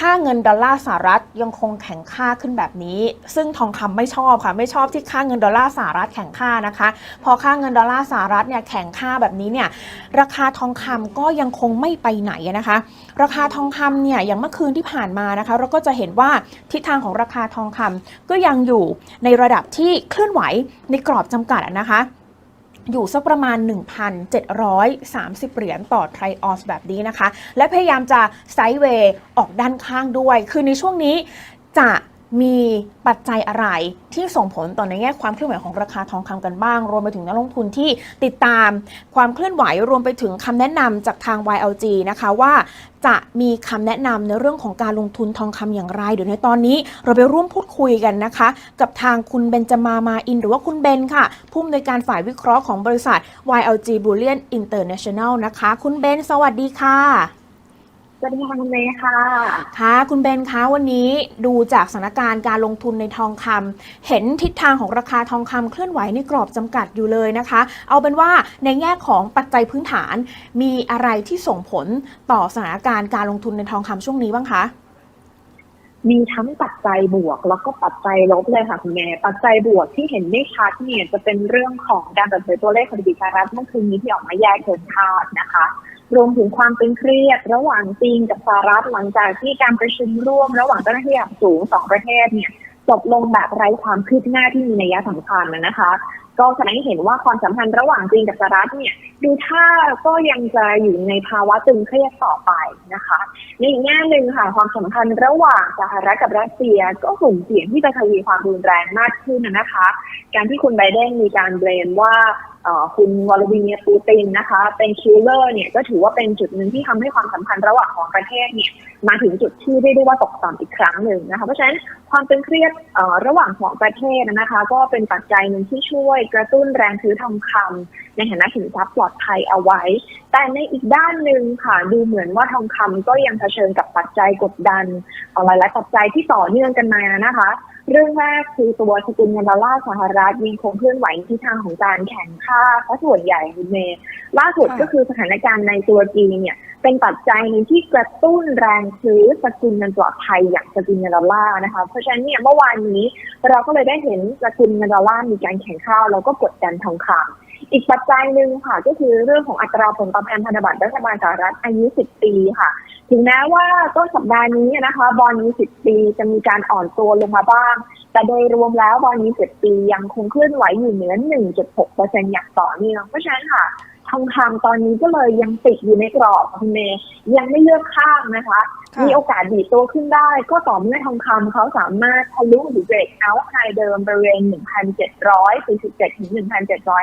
ค่าเงินดอลลาร์สหรัฐยังคงแข็งค่าขึ้นแบบนี้ ซึ่งทองคำไม่ชอบค่ะ ไม่ชอบที่ค่าเงินดอลลาร์สหรัฐแข็งค่านะคะ พอค่าเงินดอลลาร์สหรัฐเนี่ยแข็งค่าแบบนี้เนี่ยราคาทองคำก็ยังคงไม่ไปไหนนะคะ ราคาทองคำเนี่ยอย่างเมื่อคืนที่ผ่านมานะคะ เราก็จะเห็นว่าทิศทางของราคาทองคำก็ยังอยู่ในระดับที่เคลื่อนไหวในกรอบจำกัดนะคะ อยู่สักประมาณ 1,730 เหรียญต่อไทรออสแบบนี้นะคะ และพยายามจะไซด์เวย์ออกด้านข้างด้วย คือในช่วงนี้จะ มีปัจจัยอะไรที่ส่งผลต่อในแง่ความเคลื่อนไหวของราคาทองคำกันบ้าง รวมไปถึงนักลงทุนที่ติดตามความเคลื่อนไหวรวมไปถึงคำแนะนำจากทาง YLG นะคะว่าจะมีคำแนะนำในเรื่องของการลงทุนทองคำอย่างไร เดี๋ยวในตอนนี้เราไปร่วมพูดคุยกันนะคะ กับทางคุณเบนจามามาอิน หรือว่าคุณเบนค่ะ ผู้อำนวยการฝ่ายวิเคราะห์ของบริษัท YLG Bullion International นะคะ คุณเบนสวัสดีค่ะ สวัสดีค่ะคุณเมย์ค่ะ ค่ะ คุณเบนคะวันนี้ดูจากสถานการณ์การลงทุนในทองคำเห็นทิศทางของราคาทองคำเคลื่อนไหวในกรอบจำกัดอยู่เลยนะคะ เอาเป็นว่าในแง่ของปัจจัยพื้นฐาน มีอะไรที่ส่งผลต่อสถานการณ์การลงทุนในทองคำช่วงนี้บ้างคะมีทั้งปัจจัยบวกแล้วก็ปัจจัยลบเลยค่ะคุณเมย์ปัจจัยบวกที่เห็นได้ชัดเนี่ยจะเป็นเรื่องของการเปิดเผยตัวเลขเศรษฐกิจสหรัฐเมื่อคืนนี้ที่ออกมาแยกเกินคาดนะคะ รวมถึงความตึงเครียด ระหว่างจีนกับสหรัฐหลังจากที่การประชุมร่วม ระหว่างเจ้าหน้าที่ระดับสูงสองประเทศเนี่ยจบลงแบบไร้ความคืบหน้าที่มีนัยสำคัญนะคะ ก็แสดงให้เห็นว่าความสัมพันธ์ระหว่างจีนกับสหรัฐเนี่ยดูท่าก็ยังจะอยู่ในภาวะตึงเครียดต่อไปนะคะในอีกแง่หนึ่งค่ะความสัมพันธ์ระหว่างสหรัฐกับรัสเซียก็สุ่มเสี่ยงที่จะทวีความรุนแรงมากขึ้นนะคะ การที่คุณไบเดนมีการเบรมว่าคุณวลาดิเมียร์ปูตินนะคะ เป็นคิลเลอร์เนี่ยก็ถือว่าเป็นจุดหนึ่งที่ทำให้ความสัมพันธ์ระหว่างของประเทศเนี่ยมาถึงจุดที่เรียกได้ว่าตกต่ำอีกครั้งหนึ่งนะคะเพราะฉะนั้นความตึงเครียดระหว่างของประเทศนะคะ ก็เป็นปัจจัยหนึ่งที่ช่วยกระตุ้นแรงซื้อทองคำในฐานะสินทรัพย์ปลอดภัยเอาไว้ แต่ในอีกด้านหนึ่งค่ะดูเหมือนว่าทองคำก็ยังเผชิญกับปัจจัยกดดันหลายๆปัจจัยที่ต่อเนื่องกันมานะคะ เรื่องแรกคือตัวสกุลเงินดอลลาร์สหรัฐยังคงเคลื่อนไหวในทิศทางของการแข่งค่าเพราะส่วนใหญ่คุณเมย์ล่าสุดก็คือสถานการณ์ในตัวจีนเนี่ย เป็นปัจจัยหนึ่งที่กระตุ้นแรงซื้อสกุลเงินปลอดภัยอย่างสกุลเงินดอลลาร์นะคะ เพราะฉะนั้นเนี่ยเมื่อวานนี้เราก็เลยได้เห็นสกุลเงินดอลลาร์มีการแข่งข้าวแล้วก็กดดันทองคำอีกปัจจัยหนึ่งค่ะ ก็คือเรื่องของอัตราผลตอบแทนพันธบัตรรัฐบาลสหรัฐอายุ 10 ปีค่ะถึงแม้ว่าต้นสัปดาห์นี้นะคะบอลนี้10 ปีจะมีการอ่อนตัวลงมาบ้าง แต่โดยรวมแล้วบอลนี้10 ปียังคงเคลื่อนไหวอยู่เหนือ1.6%อย่างต่อเนื่องเพราะฉะนั้นค่ะ ทองคำตอนนี้ก็เลยยังติดอยู่ในกรอบคุณเมย์ยังไม่เลือกข้างนะคะค่ะมีโอกาสดีดตัวขึ้นได้ ก็ต่อเมื่อทองคำเขาสามารถทะลุหรือเบรกเอาท์ไฮเดิมบริเวณ 1,747 ถึง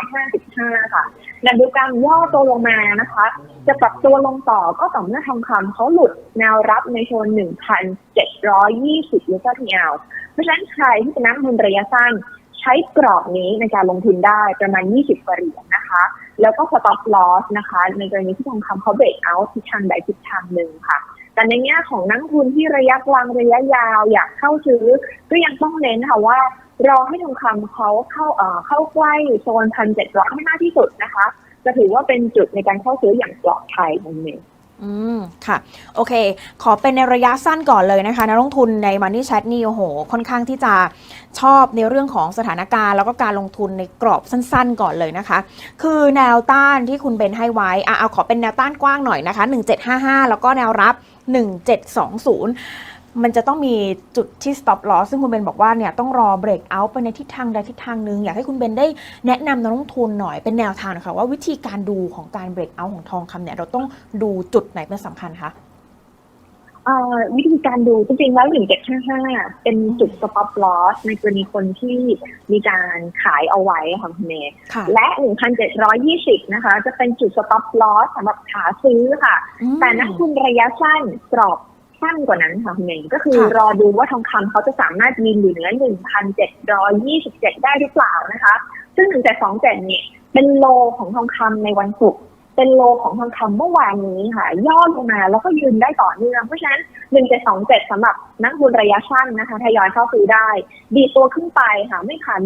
1,755 ค่ะและดูการย่อตัวลงมานะคะ จะปรับตัวลงต่อก็ต่อเมื่อทองคำเขาหลุดแนวรับในโซน 1,720ลิตรทีเอาเพราะฉะนั้นใครที่เป็นนักลงทุนระยะสั้นใช้กรอบนี้ในการลงทุนได้ประมาณ 20กว่าเหรียญนะคะ แล้วก็ stop loss นะคะ ในกรณีที่ทองคำเขาเบรกเอาท์ทิศทางใดทิศทางหนึ่งค่ะ แต่ในแง่ของนักลงทุนที่ระยะกลางระยะยาวอยากเข้าซื้อ ก็ยังต้องเน้นค่ะว่ารอให้ทองคำเขาเข้าเอ่อเข้าใกล้โซนพันเจ็ดร้อยให้มากที่สุดนะคะ จะถือว่าเป็นจุดในการเข้าซื้ออย่างปลอดภัยตรงนี้ อืม ค่ะ โอเค ขอเป็นในระยะสั้นก่อนเลยนะคะนักลงทุนในมันนี่แชทนี่โอ้โห ค่อนข้างที่จะชอบในเรื่องของสถานการณ์ แล้วก็การลงทุนในกรอบสั้น ๆ ก่อนเลยนะคะ คือแนวต้านที่คุณเบนให้ไว้อะเอาขอเป็นแนวต้านกว้างหน่อยนะคะ 1755 แล้วก็แนวรับ 1720 มันจะต้องมีจุดที่ stop loss ซึ่งคุณเบนบอกว่าเนี่ยต้องรอ break out ไปในทิศทางใดทิศทางหนึ่งอยากให้คุณเบนได้แนะนำนักลงทุนหน่อยเป็นแนวทางหนะคะว่าวิธีการดูของการ break out ของทองคำเนี่ยเราต้องดูจุดไหนเป็นสำคัญคะเอ่อวิธีการดูจริงๆแล้ว1755 เป็นจุด stop loss ในกรณีคนที่มีการขายเอาไว้ค่ะคุณเมย์ค่ะและ 1,720 นะคะ จะเป็นจุด stop loss สำหรับขาซื้อค่ะอืมแต่นักทุนระยะสั้นกรอบ สั้นกว่านั้นค่ะคุณเมย์ก็คือค่ะรอดูว่าทองคำเขาจะสามารถยืนอยู่เหนือ1,727ได้หรือเปล่านะคะ ซึ่ง1727เนี่ยเป็นโลของทองคำในวันศุกร์เป็นโลของทองคำเมื่อวานนี้ค่ะ ย่อลงมาแล้วก็ยืนได้ต่อเนื่อง เพราะฉะนั้น1727สำหรับนักทุนระยะสั้นนะคะทยอยเข้าซื้อได้ ดีดตัวขึ้นไปค่ะไม่ผ่าน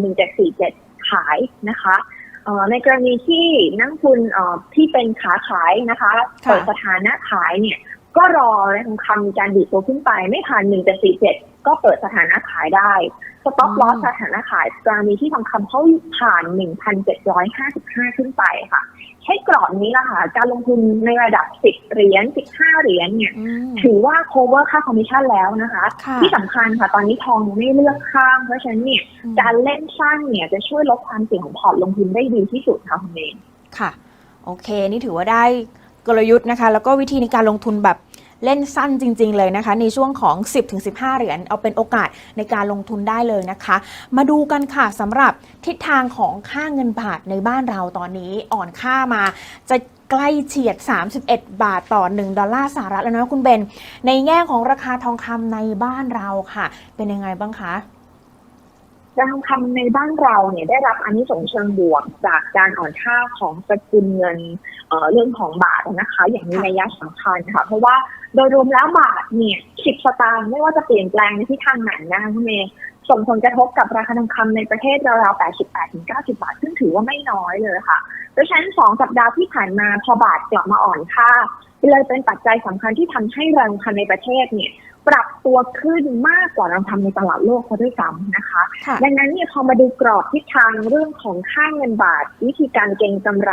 1747ขายนะคะเอ่อในกรณีที่นักทุนเอ่อที่เป็นขาขายนะคะค่ะเปิดสถานะขายเนี่ย ก็รอทองคำมีการดีดตัวขึ้นไปไม่ผ่าน1.47ก็เปิดสถานะขายได้ สต็อปลอสอืมสถานะขายกรณีที่ทองคำเขาผ่าน1,755ขึ้นไปค่ะใช้กรอบนี้ละค่ะ การลงทุนในระดับ10เหรียญ15เหรียญเนี่ยอืมถือว่า cover ค่าคอมมิชชั่นแล้วนะคะค่ะที่สำคัญค่ะ ตอนนี้ทองยังไม่เลือกข้าง เพราะฉะนั้นเนี่ยอืมการเล่นสั้นเนี่ยจะช่วยลดความเสี่ยงของพอร์ตลงทุนได้ดีที่สุดค่ะคุณเมย์ค่ะ โอเค นี่ถือว่าได้ กลยุทธ์นะคะ แล้วก็วิธีในการลงทุนแบบเล่นสั้นจริง ๆ เลยนะคะ ในช่วงของ 10-15 เหรียญเอาเป็นโอกาสในการลงทุนได้เลยนะคะ มาดูกันค่ะสำหรับทิศทางของค่าเงินบาทในบ้านเราตอนนี้อ่อนค่ามาจะใกล้เฉียด 31 บาทต่อ 1 ดอลลาร์สหรัฐแล้วนะคุณเบน ในแง่ของราคาทองคำในบ้านเราค่ะ เป็นยังไงบ้างคะ การทองคำในบ้านเราเนี่ยได้รับอันนี้ส่งส์เชิงบวกจากการอ่อนค่าของสกุลเงินเอ่อเรื่องของบาทนะคะ อย่างมีนัยสำคัญค่ะ เพราะว่าโดยรวมแล้วบาทเนี่ยสิบสตางค์ไม่ว่าจะเปลี่ยนแปลงในทิศทางไหนนะคะคุณเมย์ส่งผลกระทบกับราคาทองคำในประเทศราวๆ 88 ถึง 90 บาท ซึ่งถือว่าไม่น้อยเลยค่ะเพราะฉะนั้นสองสัปดาห์ที่ผ่านมาพอบาทกลับมาอ่อนค่าเลยเป็นปัจจัยสำคัญที่ทำให้แรงคันในประเทศเนี่ย ปรับตัวขึ้นมากกว่าเราทำในตลาดโลกเขาด้วยซ้ำนะคะค่ะดังนั้นเนี่ยพอมาดูกรอบทิศทางเรื่องของค่าเงินบาท วิธีการเก็งกำไร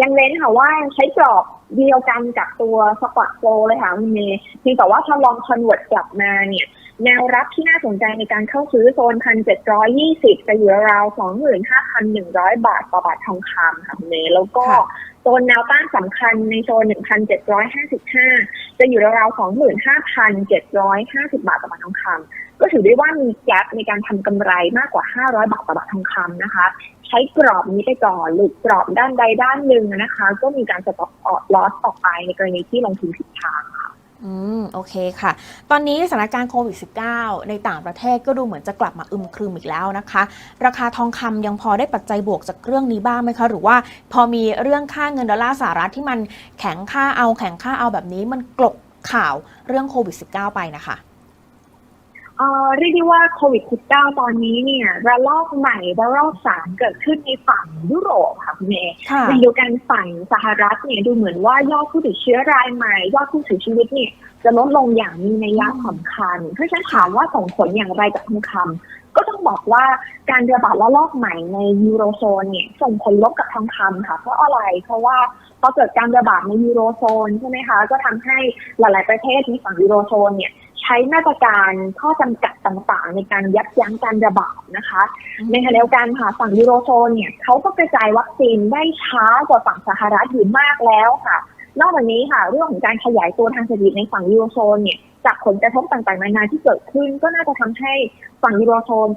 ยังเน้นค่ะว่าใช้กรอบเดียวกันกับตัวสปอตโฟเลยค่ะคุณเมย์เพียงแต่ว่าถ้าลองคอนเวิร์ตกลับมาเนี่ย แนวรับที่น่าสนใจในการเข้าซื้อโซนพันเจ็ดร้อยยี่สิบจะอยู่ราวสองหมื่นห้าพันหนึ่งร้อยบาทต่อบาททองคำค่ะคุณเมย์แล้วก็โซนแนวต้านสำคัญในโซนหนึ่งพันเจ็ดร้อยห้าสิบห้าจะอยู่ราว25,750 บาทต่อบาททองคำก็ถือได้ว่ามีแกลบในการทำกำไรมากกว่า 500 บาทต่อบาททองคำนะคะ ใช้กรอบนี้ไปก่อนหลุดกรอบด้านใดด้านหนึ่งนะคะ ก็มีการสต็อปออลอสต่อไปในกรณีที่ลงทุนผิดทางค่ะ อืม โอเคค่ะ ตอนนี้สถานการณ์โควิด -19 ในต่างประเทศก็ดูเหมือนจะกลับมาอึมครึมอีกแล้วนะคะ ราคาทองคำยังพอได้ปัจจัยบวกจากเรื่องนี้บ้างไหมคะ หรือว่าพอมีเรื่องค่าเงินดอลลาร์สหรัฐที่มันแข็งค่าเอาแข็งค่าเอาแบบนี้มันกลบข่าวเรื่องโควิด -19 ไปนะคะ เอ่อเรียกได้ว่าโควิด -19 ตอนนี้เนี่ยระลอกใหม่ระลอกสามเกิดขึ้นในฝั่งยุโรปค่ะคุณเมย์ค่ะในเดียวกันฝั่งสหรัฐเนี่ยดูเหมือนว่ายอดผู้ติดเชื้อรายใหม่ยอดผู้เสียชีวิตเนี่ยจะลดลงอย่างมีนัยยะสำคัญ เพราะฉะนั้นถามว่าส่งผลอย่างไรกับทองคำก็ต้องบอกว่าการระบาดระลอกใหม่ในยูโรโซนเนี่ยส่งผลลบกับทองคำค่ะเพราะอะไรเพราะว่าพอเกิดการระบาดในยูโรโซนใช่ไหมคะก็ทำให้หลาย ๆประเทศในฝั่งยูโรโซนเนี่ย ใช้มาตรการข้อจำกัดต่างๆ ในการยับยั้งการระบาดนะคะอืมในขณะเดียวกันค่ะฝั่งยูโรโซนเนี่ยเขาก็กระจายวัคซีนได้ช้ากว่าฝั่งสหรัฐอยู่มากแล้วค่ะ นอกจากนี้ค่ะ เรื่องของการขยายตัวทางเศรษฐกิจในฝั่งยูโรโซนเนี่ยจากผลกระทบต่างๆนานาที่เกิดขึ้น ก็น่าจะทำให้ฝั่งยูโรโซน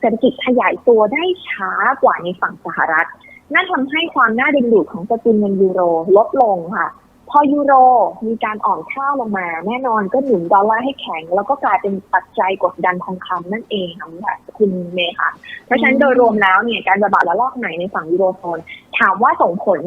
เศรษฐกิจขยายตัวได้ช้ากว่าในฝั่งสหรัฐ นั่นทำให้ความน่าดึงดูดของสกุลเงินยูโรลดลงค่ะพ อยูโรมีการอ่อนค่าลงมา แน่นอนก็หนุนดอลลาร์ให้แข็ง แล้วก็กลายเป็นปัจจัยกดดันทองคำนั่นเองค่ะคุณเมย์ค่ะ เพราะฉะนั้นโดยรวมแล้วเนี่ยการระบาดระลอกใหม่ในฝั่งยูโรโซนถามว่าส่งผล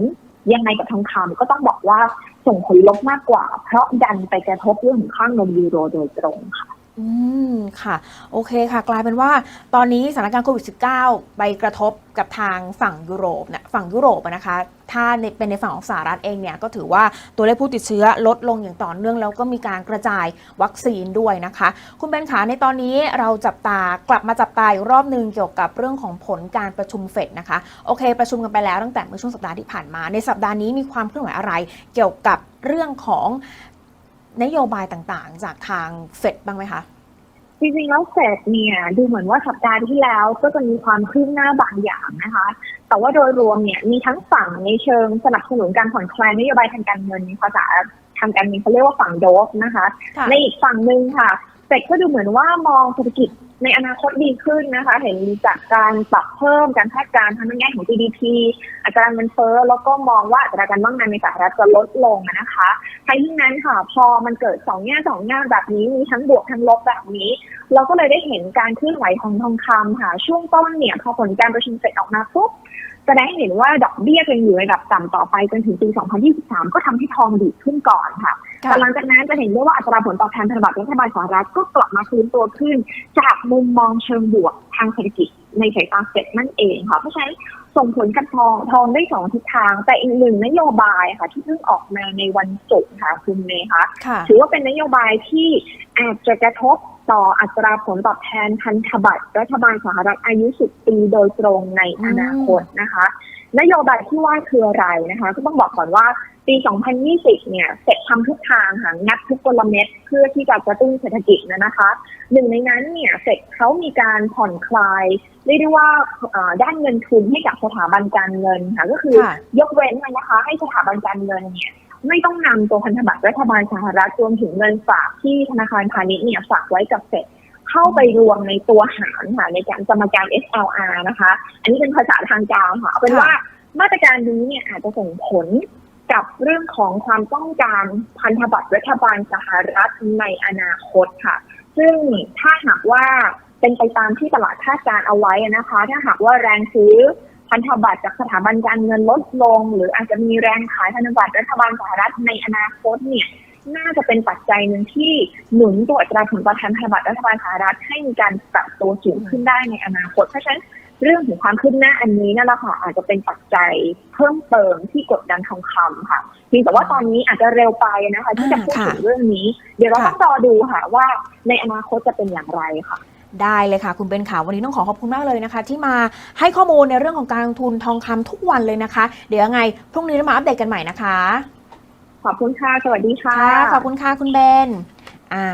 ยังไงกับทองคำก็ต้องบอกว่าส่งผลลบมากกว่า เพราะดันไปกระทบเรื่องของค่างเงินยูโรโดยตรงค่ะ อืม ค่ะ โอเคค่ะ กลายเป็นว่าตอนนี้สถานการณ์โควิด -19 ไปกระทบกับทางฝั่งยุโรปเนี่ยฝั่งยุโรปนะคะ ถ้าในเป็นในฝั่งของสหรัฐเองเนี่ย ก็ถือว่าตัวเลขผู้ติดเชื้อลดลงอย่างต่อเนื่อง แล้วก็มีการกระจายวัคซีนด้วยนะคะ คุณเบนขาในตอนนี้เราจับตากลับมาจับตาอีกรอบหนึ่งเกี่ยวกับเรื่องของผลการประชุมเฟดนะคะ โอเค ประชุมกันไปแล้วตั้งแต่เมื่อช่วงสัปดาห์ที่ผ่านมา ในสัปดาห์นี้มีความเคลื่อนไหวอะไร เกี่ยวกับเรื่องของ นโยบายต่างๆ จากทางเฟดบ้างไหมคะจริงๆแล้วเฟดเนี่ยดูเหมือนว่าสัปดาห์ที่แล้วก็จะมีความคืบหน้าบางอย่างนะคะ แต่ว่าโดยรวมเนี่ยมีทั้งฝั่งในเชิงสนับสนุนการผ่อนคลายนโยบายทางการเงินภาษาทางการเงินเขาเรียกว่าฝั่งโดฟนะคะค่ะในอีกฝั่งหนึ่งค่ะเฟดก็ดูเหมือนว่ามองเศรษฐกิจ ในอนาคตดีขึ้นนะคะ เห็นจากการปรับเพิ่มการคาดการณ์ทางในแง่ของ GDP อัตราเงินเฟ้อแล้วก็มองว่าอัตราการว่างงานในสหรัฐจะลดลงนะคะทั้งนี้นั้นค่ะพอมันเกิดสองแง่สองแง่แบบนี้มีทั้งบวกทั้งลบแบบนี้ เราก็เลยได้เห็นการเคลื่อนไหวของทองคำค่ะ ช่วงต้นเนี่ยพอผลการประชุมเสร็จออกมาปุ๊บแสดงให้เห็นว่าดอกเบี้ยยังอยู่ในระดับต่ำต่อไปจนถึงปี 2023 ก็ทำให้ทองดีขึ้นก่อนค่ะ แต่หลังจากนั้นจะเห็นได้ว่าอัตราผลตอบแทนพันธบัตรรัฐบาลสหรัฐก็กลับมาฟื้นตัวขึ้น จากมุมมองเชิงบวกทางเศรษฐกิจในสายตาเฟดนั่นเองค่ะเพราะฉะนั้นส่งผลกับทองทองได้สองทิศทาง แต่อีกหนึ่งนโยบายค่ะ ที่เพิ่งออกมาในวันศุกร์ค่ะคุณเมย์คะค่ะถือว่าเป็นนโยบายที่อาจจะกระทบต่ออัตราผลตอบแทนพันธบัตรรัฐบาลสหรัฐอายุ 10 ปีโดยตรงในอนาคตนะคะ นโยบายที่ว่าคืออะไรนะคะ ก็ต้องบอกก่อนว่าปี 2020 เนี่ย เสร็จทำทุกทางค่ะงัดทุกกลเม็ดเพื่อที่จะกระตุ้นเศรษฐกิจนะนะคะ หนึ่งในนั้นเนี่ยเสร็จเขามีการผ่อนคลายเรียกได้ว่าเอ่อด้านเงินทุนให้กับสถาบันการเงินค่ะ ก็คือค่ะยกเว้นนะคะ ให้สถาบันการเงินเนี่ยไม่ต้องนำตัวพันธบัตรรัฐบาลสหรัฐรวมถึงเงินฝากที่ธนาคารพาณิชย์เนี่ยฝากไว้กับเฟด เข้าไปรวมในตัวหารค่ะในการสมการ SLR นะคะ อันนี้เป็นภาษาทางการค่ะเอาเป็นค่ะว่ามาตรการนี้เนี่ยอาจจะส่งผลกับเรื่องของความต้องการพันธบัตรรัฐบาลสหรัฐในอนาคตค่ะ ซึ่งถ้าหากว่าเป็นไปตามที่ตลาดคาดการณ์เอาไว้นะคะ ถ้าหากว่าแรงซื้อพันธบัตรจากสถาบันการเงินลดลง หรืออาจจะมีแรงขายพันธบัตรรัฐบาลสหรัฐในอนาคตเนี่ย น่าจะเป็นปัจจัยหนึ่งที่หนุนตัวอัตราผลตอบแทนพันธบัตรรัฐบาลสหรัฐให้มีการปรับตัวสูงขึ้นได้ในอนาคต เพราะฉะนั้นเรื่องของความคืบหน้าอันนี้นั่นแหละค่ะอาจจะเป็นปัจจัยเพิ่มเติมที่กดดันทองคำค่ะเพียงแต่ว่าตอนนี้อาจจะเร็วไปนะคะ ที่จะพูดถึงเรื่องนี้ เดี๋ยวเราต้องรอดูค่ะว่าในอนาคตจะเป็นอย่างไรค่ะได้เลยค่ะ คุณเบนค่ะวันนี้ต้องขอขอบคุณมากเลยนะคะ ที่มาให้ข้อมูลในเรื่องของการลงทุนทองคำทุกวันเลยนะคะ เดี๋ยวยังไงพรุ่งนี้เรามาอัปเดตกันใหม่นะคะ ขอบคุณค่ะ สวัสดีค่ะ ค่ะ ขอบคุณค่ะคุณเบน อ่า